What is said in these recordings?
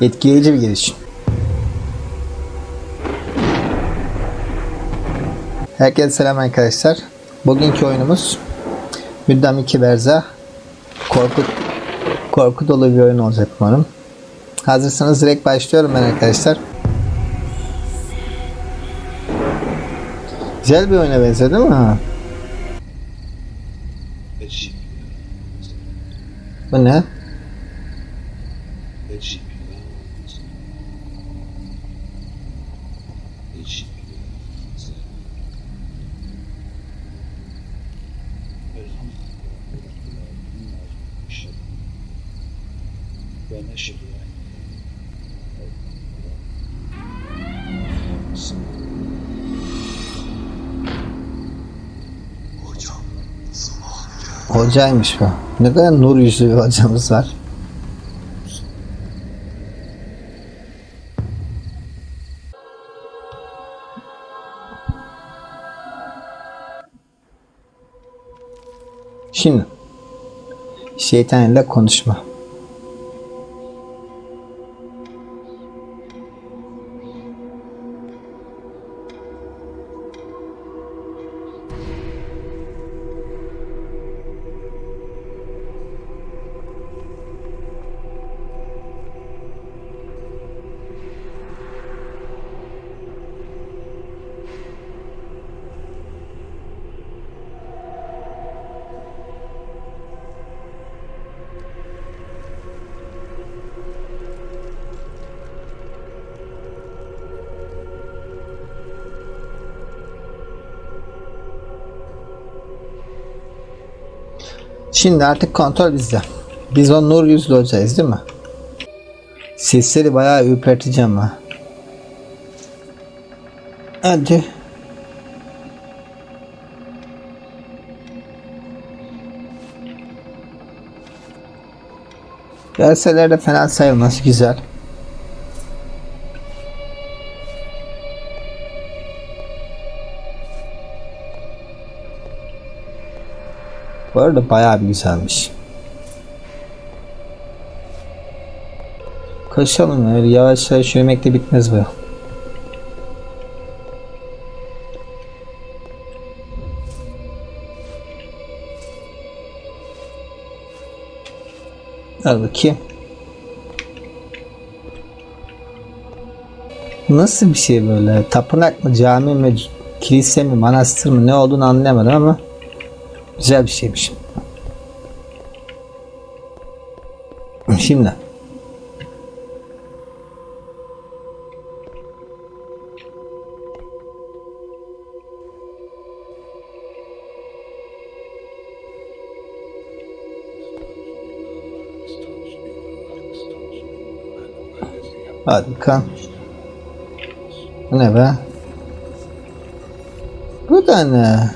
Etkileyici bir giriş. Herkese selam arkadaşlar. Bugünkü oyunumuz Müddam 2 Berza. Korku, korku dolu bir oyun olacak umarım. Hazırsanız direkt başlıyorum ben arkadaşlar. Güzel bir oyuna benziyor değil mi? Eşik. Bu ne? Hocam, zaman Hocaymış bu. Ne kadar nur yüzlü bir hocamız var. Şimdi şeytan ile konuşma. Şimdi artık kontrol bizde. Biz o nur yüzlü hocayız değil mi? Sesleri bayağı ürperteceğim ha. Hadi. Görseler de fena sayılmaz. Güzel. Bu arada bayağı bir güzelmiş. Koşalım öyle yavaş yavaş yürümekle bitmez bu. Al bakayım. Nasıl bir şey böyle? Tapınak mı, cami mi, kilise mi, manastır mı ne olduğunu anlayamadım ama güzel bir şeymiş. Şimdi. Hadi. Bu ne be? Bu da ne?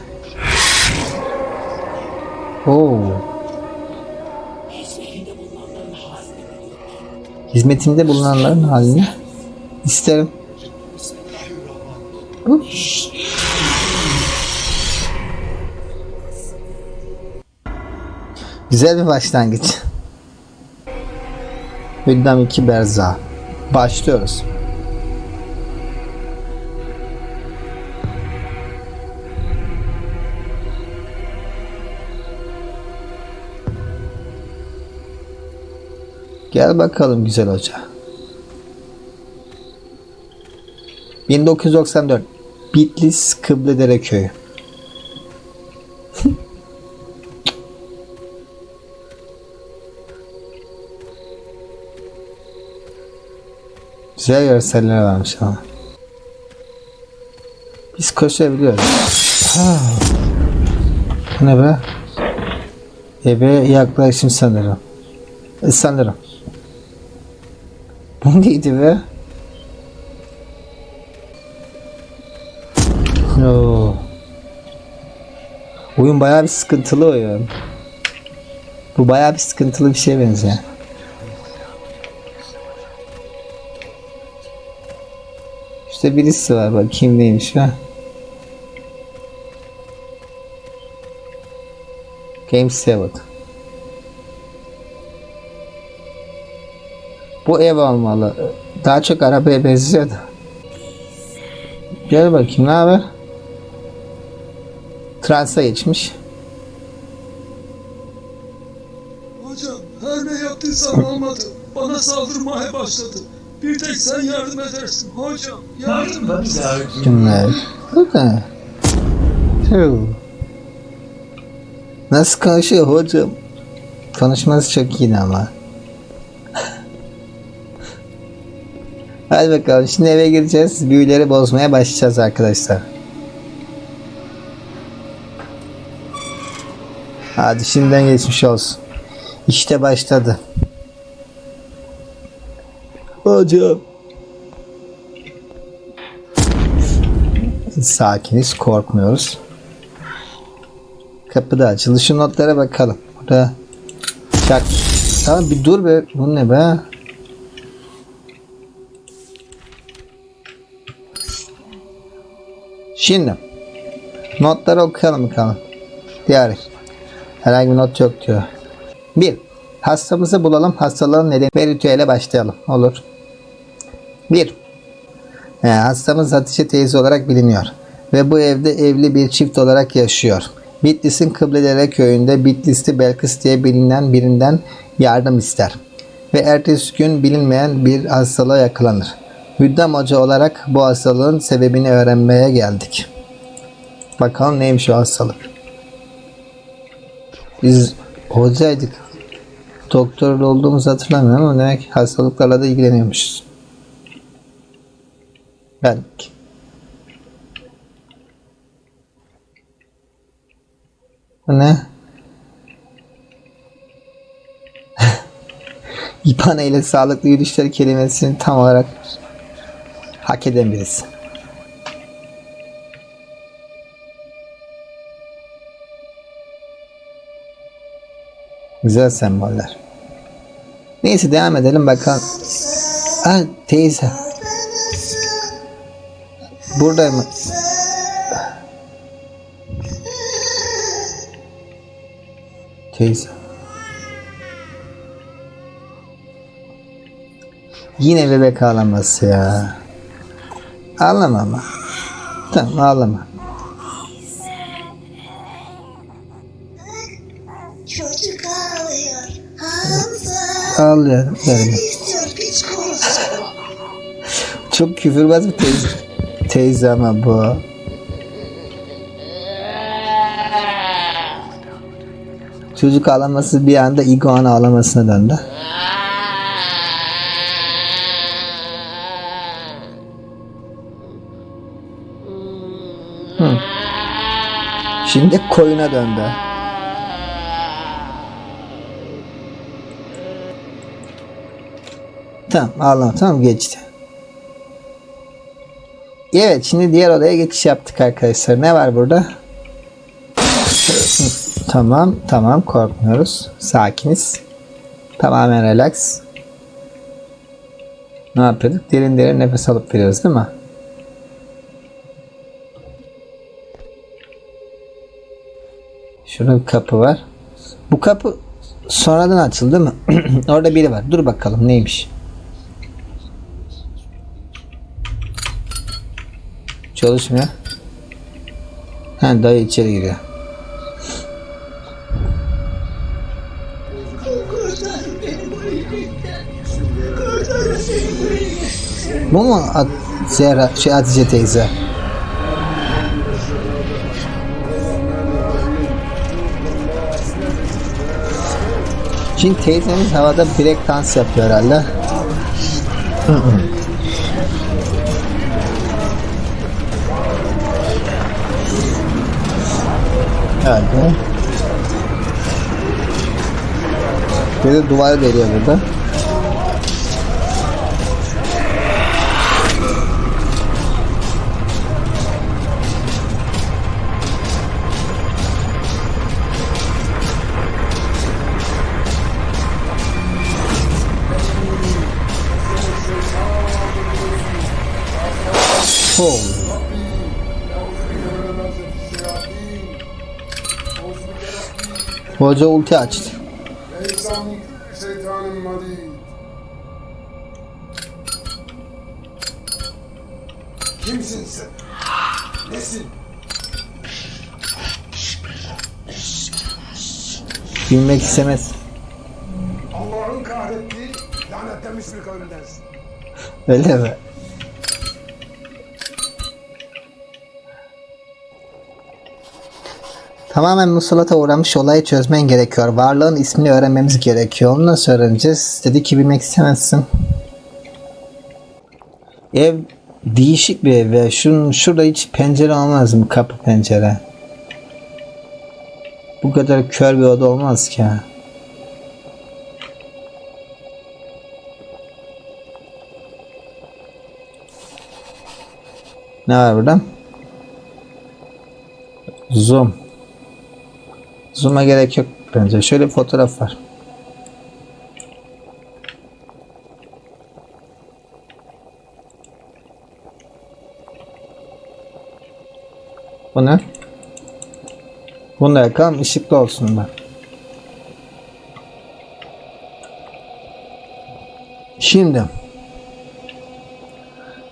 Oo. Hizmetimde bulunanların halini isterim. Bu. Güzel bir başlangıç. Hüddam 2 Berza. Başlıyoruz. Gel bakalım güzel hoca. 1994 Bitlis Kıbledere Köyü. Güzel görseller varmış ama. Biz koşabiliyoruz. Ha. Ne be? Eve yaklaşım sanırım. E, sanırım. Bu neydi be? Oo. Oyun bayağı bir sıkıntılı oyun. Bu bayağı bir sıkıntılı bir şeye benziyor. İşte birisi var bakayım neymiş ha. Game 7. Bu ev olmalı. Daha çok arabaya benziyordu. Gel bakayım ne haber? Transa geçmiş. Hocam her ne yaptıysam olmadı. Bana saldırmaya başladı. Bir tek sen yardım edersin. Hocam yardım et. Günler. Bu da. Tüh. Nasıl konuşuyor hocam? Konuşması çok iyiydi ama. Hadi bakalım şimdi eve gireceğiz. Büyüleri bozmaya başlayacağız arkadaşlar. Hadi şimdiden geçmiş olsun. İşte başladı. Hocam. Sakiniz, korkmuyoruz. Kapıda açıldı. Şu notlara bakalım. Burada çak. Tamam bir dur be. Bu ne be? Şimdi notları okuyalım bakalım. Diğer herhangi bir not yok diyor. Bir, hastamızı bulalım. Hastalığın nedeni ve ritüele başlayalım. Olur. Bir, ee, hastamız Hatice teyze olarak biliniyor ve bu evde evli bir çift olarak yaşıyor. Bitlis'in Kıbledere köyünde Bitlisli Belkıs diye bilinen birinden yardım ister ve ertesi gün bilinmeyen bir hastalığa yakalanır. Hüddam Hoca olarak bu hastalığın sebebini öğrenmeye geldik. Bakalım neymiş o hastalık. Biz hocaydık. Doktor olduğumuzu hatırlamıyorum ama demek hastalıklarla da ilgileniyormuşuz. Belki. Bu ne? İpane ile sağlıklı yürüyüşler kelimesini tam olarak hak eden birisi. Güzel semboller. Neyse devam edelim bakalım. Ha teyze. Burada mı? Teyze. Yine bebek ağlaması ya. Ağlama ama. Tamam ağlama. Çocuk ağlıyor. Hamza. Ağlıyorum. kurusu. Çok küfürbaz bir teyze. Teyze ama bu. Çocuk ağlaması bir anda iguana ağlamasına döndü. Şimdi koyuna döndü. Tamam ağlama tamam geçti. Evet şimdi diğer odaya geçiş yaptık arkadaşlar. Ne var burada? tamam tamam korkmuyoruz. Sakiniz. Tamamen relax. Ne yapıyorduk? Derin derin nefes alıp veriyoruz değil mi? Şurada bir kapı var. Bu kapı sonradan açıldı mı? Orada biri var. Dur bakalım neymiş. Çalışmıyor. Ha dayı içeri giriyor. Bu mu At Zehra, şey Hatice teyze? Şimdi teyzemiz havada break dans yapıyor herhalde. Herhalde. Bir de duvar veriyor burada. Sol. Hoca ulti açtı. Kimsin sen? Nesin? Bilmek istemez. Allah'ın kahrettiği lanetlemiş bir kavimdensin. Öyle mi? Tamamen musalata uğramış olayı çözmen gerekiyor. Varlığın ismini öğrenmemiz gerekiyor. Onu nasıl öğreneceğiz? Dedi ki bilmek istemezsin. Ev değişik bir ev ve şun, şurada hiç pencere olmaz mı? Kapı pencere. Bu kadar kör bir oda olmaz ki. Ne var burada? Zoom. Zoom'a gerek yok bence. Şöyle bir fotoğraf var. Bu ne? Bunu da yakalım ışıklı olsun da. Şimdi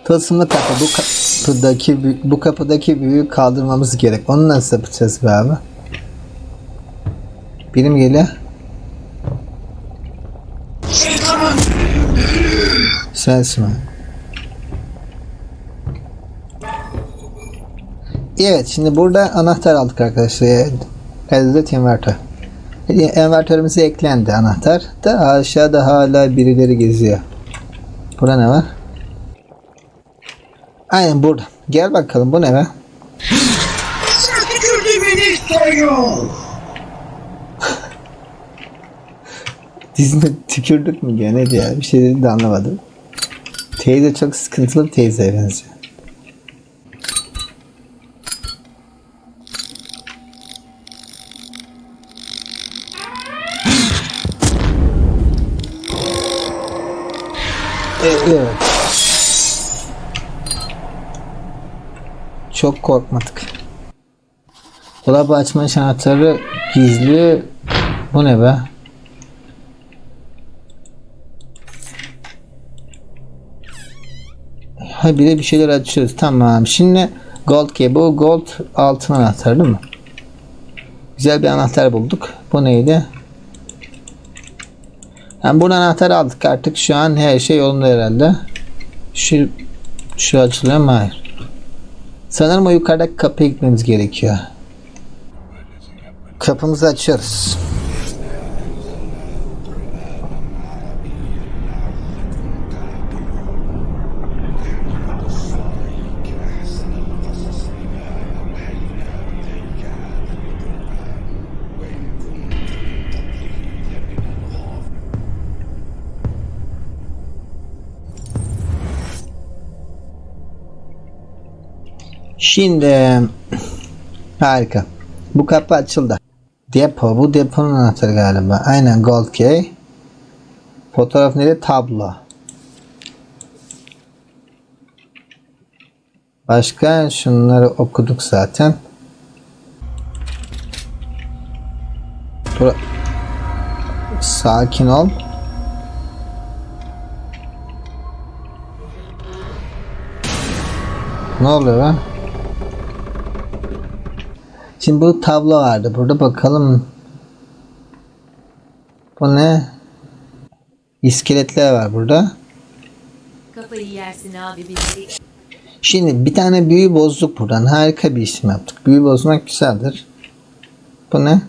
Tılsımlı kapı bu kapıdaki bu kapıdaki büyüyü kaldırmamız gerek. Onu nasıl yapacağız be abi? Birim geliyor. Sensin mi? Evet şimdi burada anahtar aldık arkadaşlar. Elde inverter. Envertörümüze eklendi anahtar. Da aşağıda hala birileri geziyor. Burada ne var? Aynen burada. Gel bakalım bu ne be? Dizine tükürdük mü diyor ne diyor bir şey dedi de anlamadım. Teyze çok sıkıntılı bir teyzeye benziyor. E, evet. Çok korkmadık. Dolabı açma anahtarı gizli. Bu ne be? Ha bir de bir şeyler açıyoruz. Tamam. Şimdi gold key. Bu gold altın anahtar değil mi? Güzel bir anahtar bulduk. Bu neydi? Yani buradan anahtar aldık artık. Şu an her şey yolunda herhalde. Şu şu açılıyor mu? Hayır. Sanırım o yukarıdaki kapıya gitmemiz gerekiyor. Kapımızı açıyoruz. Şimdi harika. Bu kapı açıldı. Depo. Bu deponun anahtarı galiba. Aynen gold key. Fotoğraf nerede? Tablo. Başka şunları okuduk zaten. Bura- Sakin ol. Ne oluyor lan? Şimdi bu tablo vardı. Burada bakalım. Bu ne? İskeletler var burada. Kafayı yersin abi bizi. Şimdi bir tane büyü bozduk buradan. Harika bir işlem yaptık. Büyü bozmak güzeldir. Bu ne?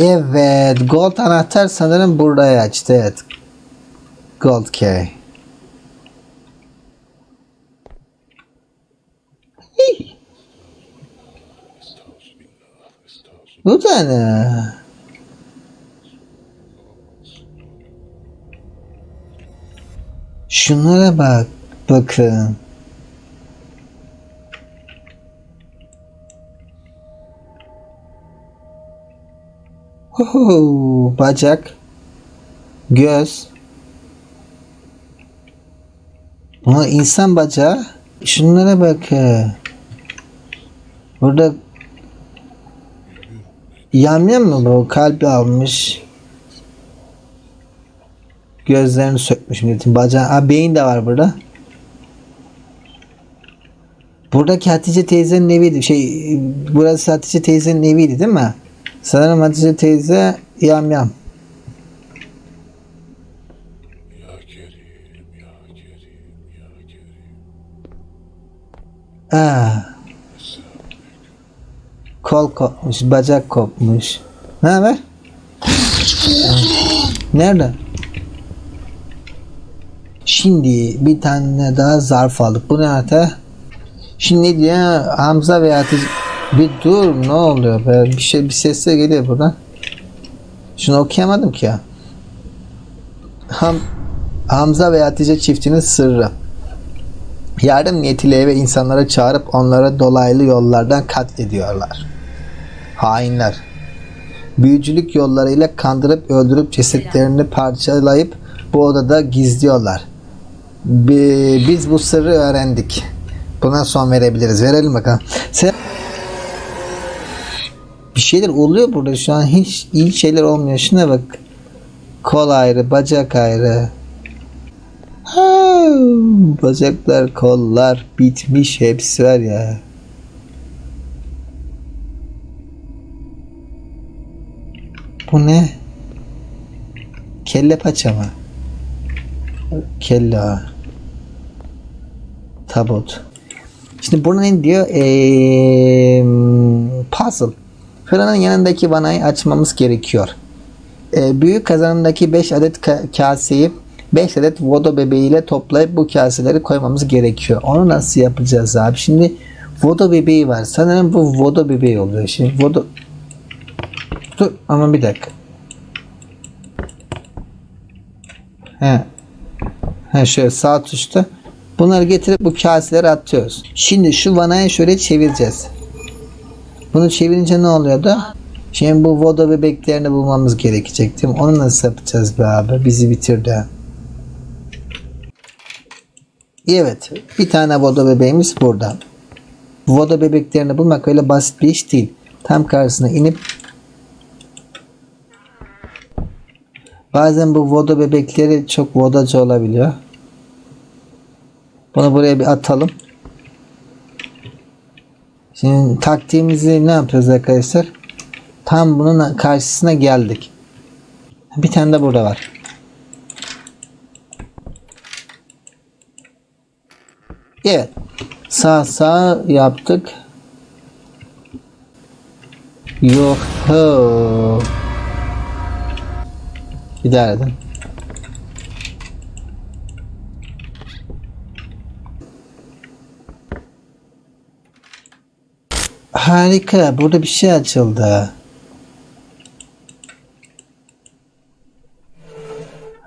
Evet. Gold anahtar sanırım buraya açtı. Evet. Gold key. Hey. Bu da ne? Şunlara bak. Bakın. Oho, bacak. Göz. Ama insan bacağı. Şunlara bakın. Burada yamyam mı bu? Kalbi almış. Gözlerini sökmüş milletin. Bacağı. Aa, beyin de var burada. Buradaki Hatice teyzenin eviydi. Şey burası Hatice teyzenin eviydi değil mi? Sanırım Hatice teyze yam yam. Ya. Kol kopmuş, bacak kopmuş. Ne haber? Nerede? Şimdi bir tane daha zarf aldık. Bu ne hata? Şimdi diyor? Hamza ve Hatice... Bir dur ne oluyor be? Bir şey bir ses de geliyor buradan. Şunu okuyamadım ki ya. Ham, Hamza ve Hatice çiftinin sırrı. Yardım niyetiyle eve insanlara çağırıp onlara dolaylı yollardan katlediyorlar. Hainler. Büyücülük yollarıyla kandırıp öldürüp cesetlerini parçalayıp bu odada gizliyorlar. Bi- Biz bu sırrı öğrendik. Buna son verebiliriz. Verelim bakalım. Sen... Bir şeyler oluyor burada şu an. Hiç iyi şeyler olmuyor. Şuna bak. Kol ayrı, bacak ayrı. Bacaklar, kollar bitmiş hepsi var ya. Bu ne? Kelle paça mı? Kelle. Tabut. Şimdi burada ne diyor? Eee, puzzle. Fırının yanındaki vanayı açmamız gerekiyor. Ee, büyük kazanındaki 5 adet ka- kaseyi 5 adet vodo bebeğiyle toplayıp bu kaseleri koymamız gerekiyor. Onu nasıl yapacağız abi? Şimdi vodo bebeği var. Sanırım bu vodo bebeği oluyor. Şimdi vodo Dur ama bir dakika. He. He şöyle sağ tuşta. Bunları getirip bu kaseleri atıyoruz. Şimdi şu vanayı şöyle çevireceğiz. Bunu çevirince ne oluyordu? Şimdi bu vodo bebeklerini bulmamız gerekecek değil mi? Onu nasıl yapacağız be abi? Bizi bitirdi. Evet. Bir tane vodo bebeğimiz burada. Vodo bebeklerini bulmak öyle basit bir iş değil. Tam karşısına inip Bazen bu vodo bebekleri çok vodacı olabiliyor. Bunu buraya bir atalım. Şimdi taktiğimizi ne yapıyoruz arkadaşlar? Tam bunun karşısına geldik. Bir tane de burada var. Evet. Sağ sağ yaptık. Yok. ho. Edin. Harika. Burada bir şey açıldı.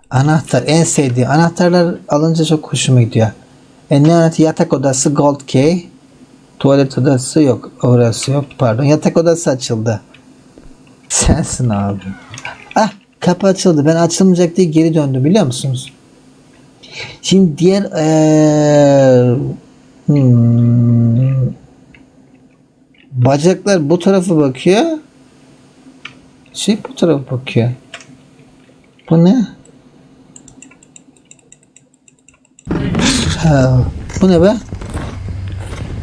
Anahtar. En sevdiğim. Anahtarlar alınca çok hoşuma gidiyor. E ne anahtar? Yatak odası Gold Key. Tuvalet odası yok. Orası yok. Pardon. Yatak odası açıldı. Sensin abi. Kapı açıldı. Ben açılmayacak diye geri döndüm biliyor musunuz? Şimdi diğer eee, hmm, bacaklar bu tarafa bakıyor. Şey bu tarafa bakıyor. Bu ne? Ha, bu ne be?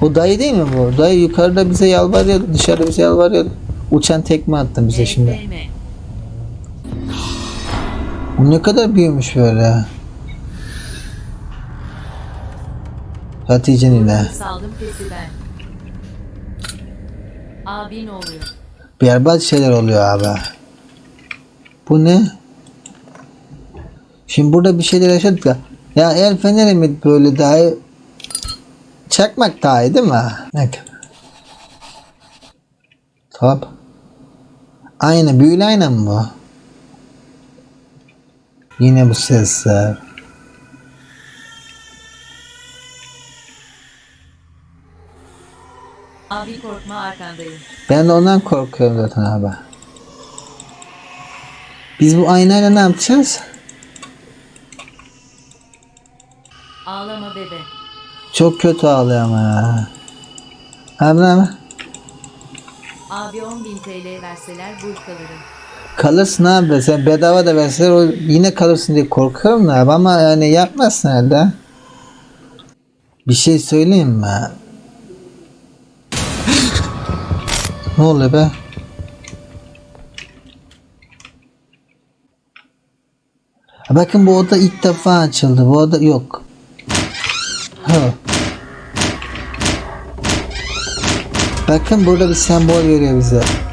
Bu dayı değil mi bu? Dayı yukarıda bize yalvarıyordu, dışarıda bize yalvarıyordu. Uçan tekme attın bize şimdi. Ne kadar büyümüş böyle. Hatice nine. Saldım pesi ben. Abin oluyor. Berbat şeyler oluyor abi. Bu ne? Şimdi burada bir şeyler yaşadık ya. Ya el feneri mi böyle daha iyi? Çakmak daha iyi değil mi? Kadar? Top. Aynı büyülü ayna mı bu? Yine bu sesler. Abi korkma arkandayım. Ben de ondan korkuyorum zaten abi. Biz bu aynayla ne yapacağız? Ağlama bebe. Çok kötü ağlıyor ama ya. Ne abi? Abi 10.000 TL verseler bul kalırım. Kalırsın abi. Sen bedava da verseler o yine kalırsın diye korkuyorum abi ama yani yapmazsın herhalde. Bir şey söyleyeyim mi? Ne oluyor be? Bakın bu oda ilk defa açıldı. Bu oda yok. Ha. Bakın burada bir sembol veriyor bize.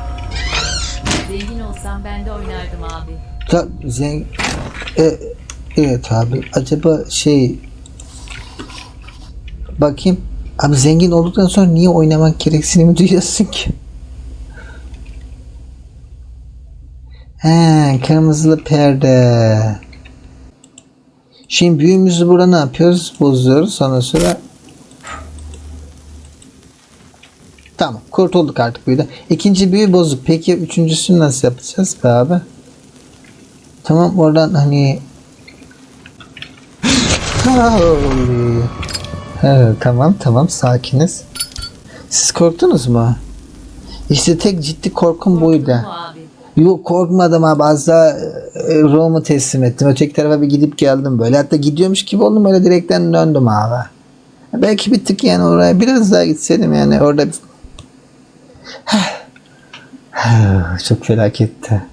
Ya, zeng... E, evet abi. Acaba şey... Bakayım. Abi zengin olduktan sonra niye oynamak gereksinimi duyuyorsun ki? He, kırmızılı perde. Şimdi büyüğümüzü burada ne yapıyoruz? Bozuyoruz. Sonra sonra Tamam. Kurtulduk artık büyüden. İkinci büyü bozuk. Peki üçüncüsünü nasıl yapacağız be abi? Tamam oradan hani Evet, tamam tamam sakiniz. Siz korktunuz mu? İşte tek ciddi korkum buydu. Yok korkmadım abi az daha e, teslim ettim. Öteki tarafa bir gidip geldim böyle. Hatta gidiyormuş gibi oldum öyle direkten döndüm abi. Belki bir tık yani oraya biraz daha gitseydim yani orada. Çok felaketti.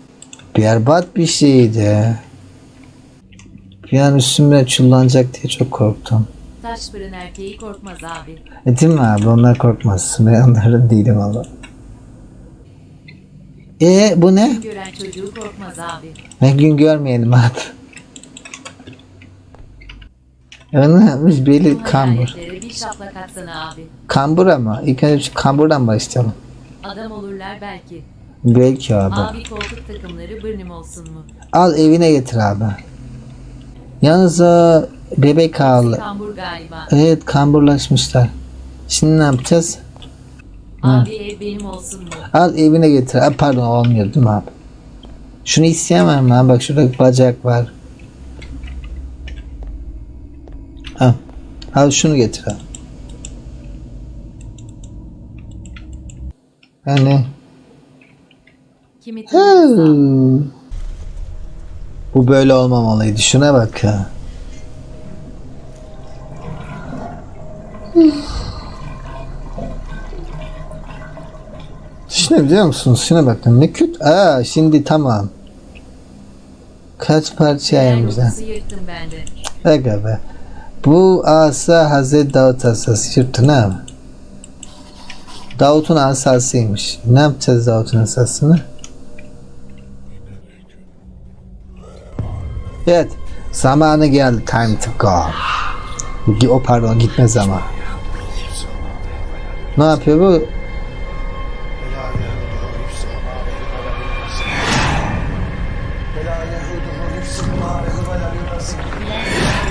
Berbat bir şeydi. Bir an üstüme çullanacak diye çok korktum. Taş fırın erkeği korkmaz abi. E, değil mi abi? Onlar korkmaz. Ben onların değilim ama. E bu ne? Gören çocuğu korkmaz abi. Ne gün görmeyelim abi. Ya ne yapmış? Beli Bu kambur. bir şaplak atsana abi. Kambur ama. İlk önce kamburdan başlayalım. Adam olurlar belki. Belki abi. Abi koltuk takımları bırnım olsun mu? Al evine getir abi. Yalnız o bebek ağlı. Kambur galiba. Evet kamburlaşmışlar. Şimdi ne yapacağız? Abi ev benim olsun mu? Al evine getir. Aa, pardon olmuyor değil mi abi? Şunu isteyemem abi? Bak şurada bacak var. Al. Al şunu getir abi. Yani Kimi tanıyorsam. bu böyle olmamalıydı. Şuna bak ya. Şimdi biliyor musunuz? Şuna bakın ne kötü. Aa şimdi tamam. Kaç parça de. Aga be. Bu asa Hazreti Davut asası. Yırttın ha. Davut'un asasıymış. Ne yapacağız Davut'un asasını? Evet. Zamanı geldi. Time to go. O pardon gitme zamanı. Ne yapıyor bu?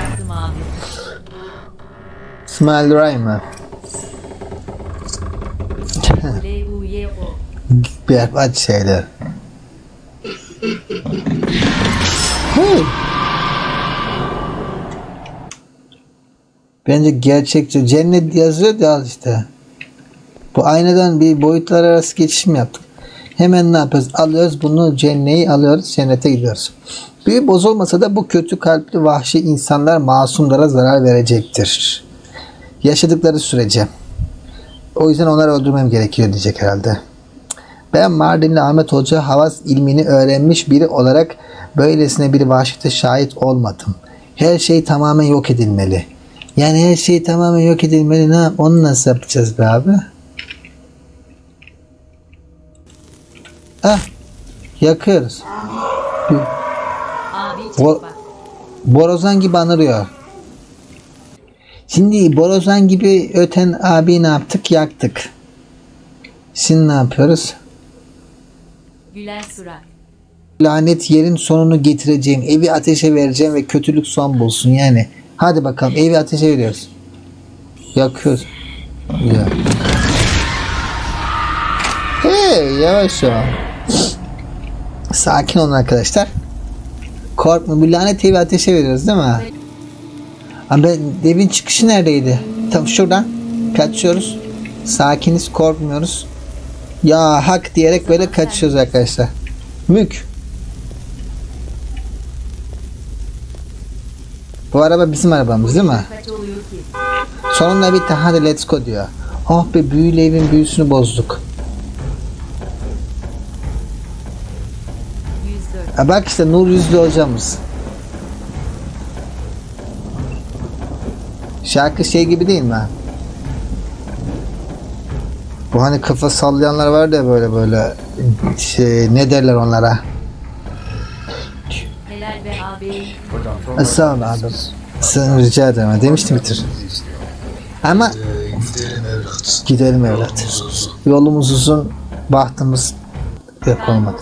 Yaptım abi. Smile Ray mı? L U Y O. Berbat şeyler. Hey. Bence gerçekçi. Cennet yazıyor da al işte. Bu aynadan bir boyutlar arası geçişim yaptık. Hemen ne yapıyoruz? Alıyoruz bunu cenneyi alıyoruz cennete gidiyoruz. Bir bozulmasa da bu kötü kalpli vahşi insanlar masumlara zarar verecektir. Yaşadıkları sürece. O yüzden onları öldürmem gerekiyor diyecek herhalde. Ben Mardinli Ahmet Hoca havas ilmini öğrenmiş biri olarak böylesine bir vahşete şahit olmadım. Her şey tamamen yok edilmeli. Yani her şey tamamen yok edilmeli. Ne yap- Onu nasıl yapacağız be abi? Ah, yakıyoruz. Abi O- çek bak. Borazan gibi anırıyor. Şimdi borazan gibi öten abi ne yaptık? Yaktık. Şimdi ne yapıyoruz? Gülen surat. lanet yerin sonunu getireceğim. Evi ateşe vereceğim ve kötülük son bulsun yani. Hadi bakalım evi ateşe veriyoruz. Yakıyoruz. Ya. Hey yavaş ol. Sakin olun arkadaşlar. Korkma bu lanet evi ateşe veriyoruz değil mi? Abi evin çıkışı neredeydi? Tam şuradan kaçıyoruz. Sakiniz korkmuyoruz. Ya hak diyerek böyle kaçıyoruz arkadaşlar. Mük. Bu araba bizim arabamız değil mi? Sonunda bir daha hadi let's go diyor. Oh be büyülü evin büyüsünü bozduk. Ha bak işte Nur Yüzlü hocamız. Şarkı şey gibi değil mi? Bu hani kafa sallayanlar var da böyle böyle şey ne derler onlara? E, Sağ ol abi. Sen rica ederim. Demiştim bitir. Ama Gidelim evlat. Yolumuz uzun, bahtımız pek olmadı.